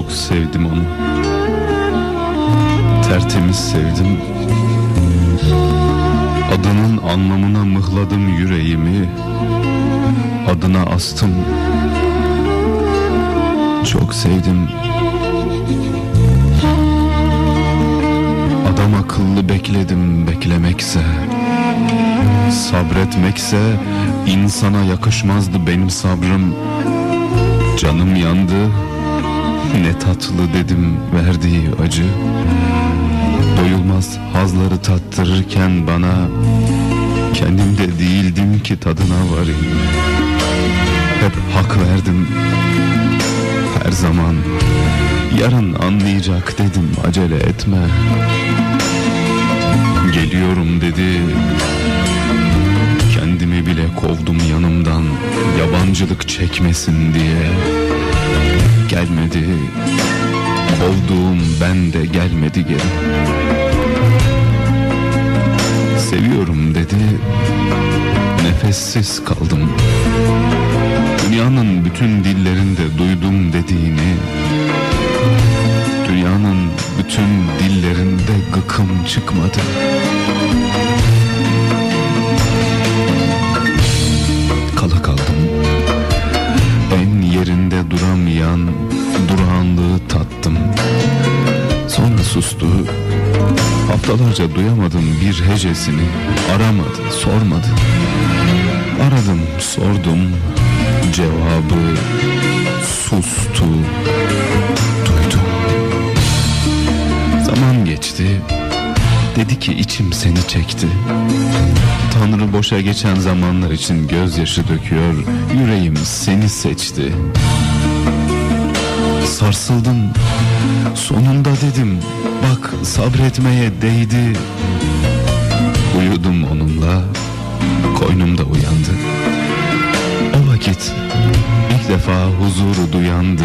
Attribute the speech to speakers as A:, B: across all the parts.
A: Çok sevdim onu. Tertemiz sevdim. Adının anlamına mıhladım yüreğimi. Adına astım. Çok sevdim. Adam akıllı bekledim beklemekse. Sabretmekse insana yakışmazdı benim sabrım. Canım yandı. Ne tatlı dedim verdiği acı. Doyulmaz hazları tattırırken bana kendimde değildim ki tadına varayım. Hep hak verdim. Her zaman yarın anlayacak dedim acele etme. Geliyorum dedi. Kendimi bile kovdum yanımdan yabancılık çekmesin diye. Gelmedi. Kovduğum ben de gelmedi geri. Seviyorum dedi. Nefessiz kaldım. Dünyanın bütün dillerinde duydum dediğini. Dünyanın bütün dillerinde gıkım çıkmadı. Sustu. Haftalarca duyamadım bir hecesini. Aramadı, sormadı. Aradım, sordum. Cevabı sustu. Duydum. Zaman geçti. Dedi ki içim seni çekti. Tanrı boşa geçen zamanlar için gözyaşı döküyor. Yüreğim seni seçti. Sarsıldım. Sonunda dedim. Bak sabretmeye değdi. Uyudum onunla. Koynumda uyandı. O vakit ilk defa huzuru duyandı.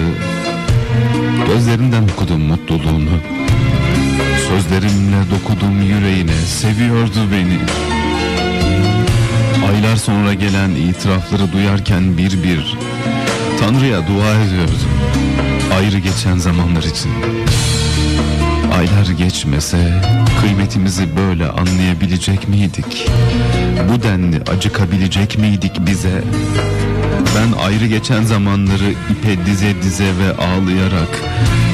A: Gözlerinden okudum mutluluğunu. Sözlerimle dokudum yüreğine, seviyordu beni. Aylar sonra gelen itirafları duyarken bir bir Tanrı'ya dua ediyordum. Ayrı geçen zamanlar için. Aylar geçmese kıymetimizi böyle anlayabilecek miydik? Bu denli acıkabilecek miydik bize? Ben ayrı geçen zamanları ipe dize dize ve ağlayarak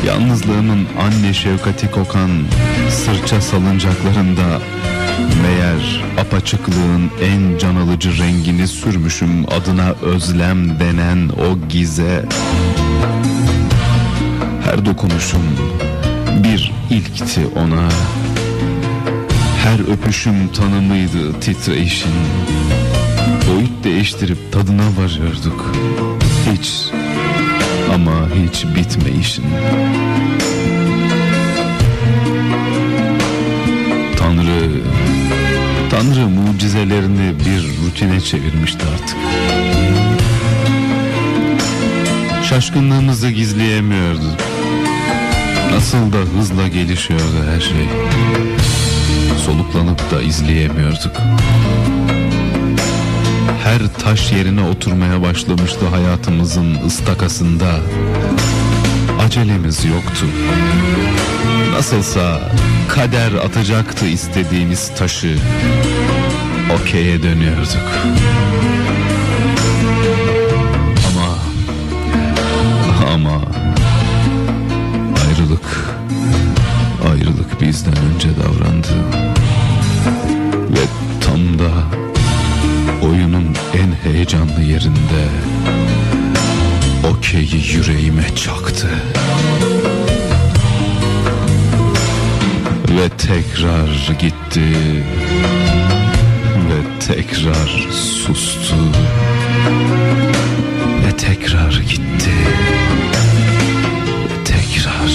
A: Yalnızlığımın anne şefkati kokan sırça salıncaklarında Meğer apaçıklığın en can alıcı rengini sürmüşüm adına özlem denen o gize Her dokunuşum bir ilkti ona. Her öpüşüm tanımıydı titreyişin Boyut değiştirip tadına varıyorduk. Hiç ama hiç bitmeyişin. Tanrı Tanrı mucizelerini bir rutine çevirmişti artık. Şaşkınlığımızı gizleyemiyorduk Nasıl da hızla gelişiyordu her şey Soluklanıp da izleyemiyorduk her taş yerine oturmaya başlamıştı hayatımızın ıstakasında. Acelemiz yoktu. Nasılsa kader atacaktı istediğimiz taşı. Okey'e dönüyorduk. Yüreğime çaktı. Ve tekrar gitti. Ve tekrar sustu. Ve tekrar gitti. Ve tekrar